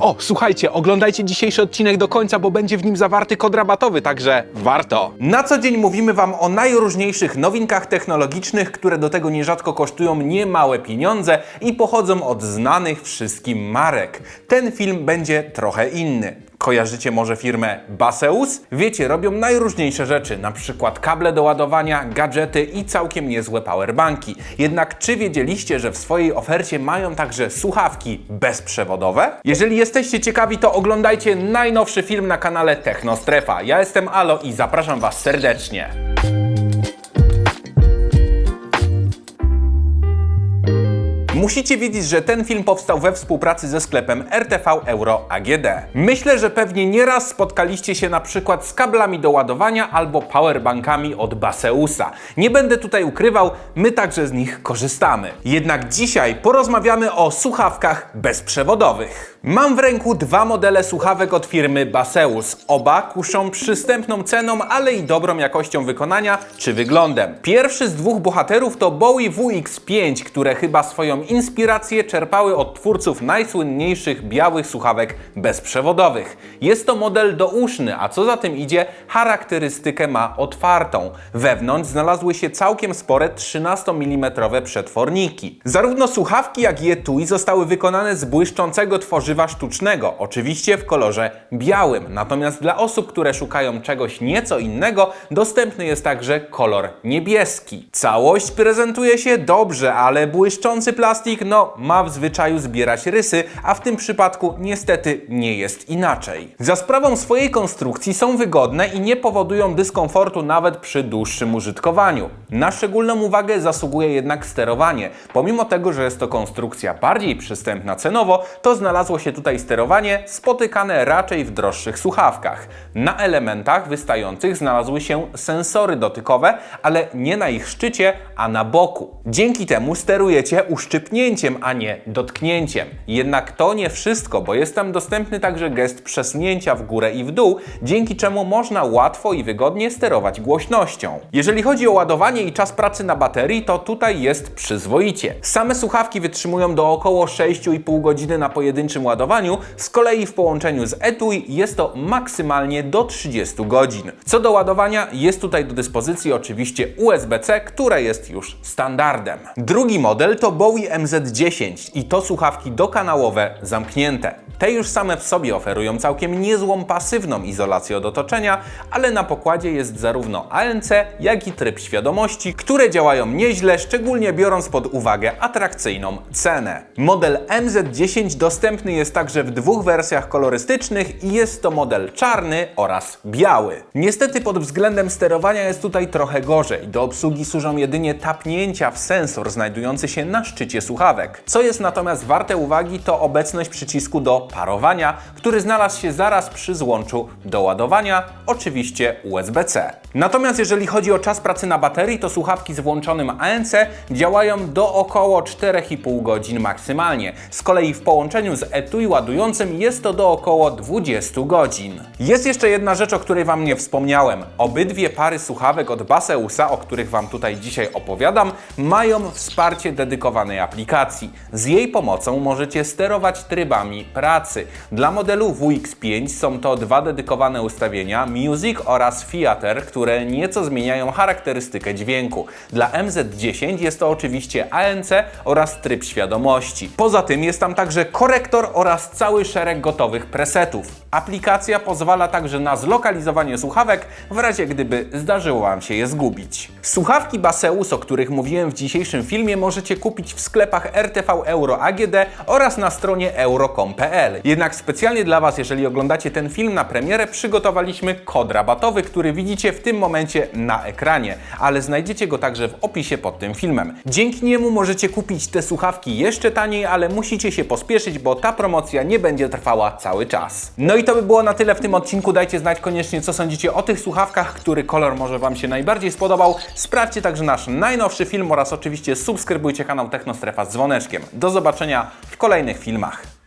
O, słuchajcie, oglądajcie dzisiejszy odcinek do końca, bo będzie w nim zawarty kod rabatowy, także warto. Na co dzień mówimy Wam o najróżniejszych nowinkach technologicznych, które do tego nierzadko kosztują niemałe pieniądze i pochodzą od znanych wszystkim marek. Ten film będzie trochę inny. Kojarzycie może firmę Baseus? Wiecie, robią najróżniejsze rzeczy, na przykład kable do ładowania, gadżety i całkiem niezłe powerbanki. Jednak czy wiedzieliście, że w swojej ofercie mają także słuchawki bezprzewodowe? Jeżeli jesteście ciekawi, to oglądajcie najnowszy film na kanale Technostrefa. Ja jestem Alo i zapraszam Was serdecznie. Musicie wiedzieć, że ten film powstał we współpracy ze sklepem RTV Euro AGD. Myślę, że pewnie nieraz spotkaliście się na przykład z kablami do ładowania albo powerbankami od Baseusa. Nie będę tutaj ukrywał, my także z nich korzystamy. Jednak dzisiaj porozmawiamy o słuchawkach bezprzewodowych. Mam w ręku dwa modele słuchawek od firmy Baseus. Oba kuszą przystępną ceną, ale i dobrą jakością wykonania czy wyglądem. Pierwszy z dwóch bohaterów to Bowie WX5, które chyba swoją inspirację czerpały od twórców najsłynniejszych białych słuchawek bezprzewodowych. Jest to model douszny, a co za tym idzie, charakterystykę ma otwartą. Wewnątrz znalazły się całkiem spore 13 mm przetworniki. Zarówno słuchawki, jak i etui zostały wykonane z błyszczącego tworzywa sztucznego, oczywiście w kolorze białym. Natomiast dla osób, które szukają czegoś nieco innego, dostępny jest także kolor niebieski. Całość prezentuje się dobrze, ale błyszczący plastik, no, ma w zwyczaju zbierać rysy, a w tym przypadku niestety nie jest inaczej. Za sprawą swojej konstrukcji są wygodne i nie powodują dyskomfortu nawet przy dłuższym użytkowaniu. Na szczególną uwagę zasługuje jednak sterowanie. Pomimo tego, że jest to konstrukcja bardziej przystępna cenowo, to znalazło się tutaj sterowanie spotykane raczej w droższych słuchawkach. Na elementach wystających znalazły się sensory dotykowe, ale nie na ich szczycie, a na boku. Dzięki temu sterujecie uszczypnięciem, a nie dotknięciem. Jednak to nie wszystko, bo jest tam dostępny także gest przesunięcia w górę i w dół, dzięki czemu można łatwo i wygodnie sterować głośnością. Jeżeli chodzi o ładowanie i czas pracy na baterii, to tutaj jest przyzwoicie. Same słuchawki wytrzymują do około 6,5 godziny na pojedynczym ładowaniu, z kolei w połączeniu z etui jest to maksymalnie do 30 godzin. Co do ładowania, jest tutaj do dyspozycji oczywiście USB-C, które jest już standardem. Drugi model to Bowie MZ10 i to słuchawki dokanałowe zamknięte. Te już same w sobie oferują całkiem niezłą pasywną izolację od otoczenia, ale na pokładzie jest zarówno ANC, jak i tryb świadomości, które działają nieźle, szczególnie biorąc pod uwagę atrakcyjną cenę. Model MZ10 dostępny jest także w dwóch wersjach kolorystycznych i jest to model czarny oraz biały. Niestety pod względem sterowania jest tutaj trochę gorzej. Do obsługi służą jedynie tapnięcia w sensor znajdujący się na szczycie słuchawek. Co jest natomiast warte uwagi to obecność przycisku do parowania, który znalazł się zaraz przy złączu do ładowania, oczywiście USB-C. Natomiast jeżeli chodzi o czas pracy na baterii, to słuchawki z włączonym ANC działają do około 4,5 godzin maksymalnie. Z kolei w połączeniu z etui ładującym jest to do około 20 godzin. Jest jeszcze jedna rzecz, o której Wam nie wspomniałem. Obydwie pary słuchawek od Baseusa, o których Wam tutaj dzisiaj opowiadam, mają wsparcie dedykowanej aplikacji. Z jej pomocą możecie sterować trybami pracy. Dla modelu WX5 są to dwa dedykowane ustawienia Music oraz Theater, które nieco zmieniają charakterystykę dźwięku. Dla MZ10 jest to oczywiście ANC oraz tryb świadomości. Poza tym jest tam także korektor oraz cały szereg gotowych presetów. Aplikacja pozwala także na zlokalizowanie słuchawek w razie gdyby zdarzyło Wam się je zgubić. Słuchawki Baseus, o których mówiłem w dzisiejszym filmie, możecie kupić w sklepach RTV Euro AGD oraz na stronie euro.com.pl. Jednak specjalnie dla Was, jeżeli oglądacie ten film na premierę, przygotowaliśmy kod rabatowy, który widzicie w tym momencie na ekranie, ale znajdziecie go także w opisie pod tym filmem. Dzięki niemu możecie kupić te słuchawki jeszcze taniej, ale musicie się pospieszyć, bo ta promocja nie będzie trwała cały czas. No i to by było na tyle w tym odcinku. Dajcie znać koniecznie, co sądzicie o tych słuchawkach, który kolor może Wam się najbardziej spodobał. Sprawdźcie także nasz najnowszy film oraz oczywiście subskrybujcie kanał Technostrefa z dzwoneczkiem. Do zobaczenia w kolejnych filmach.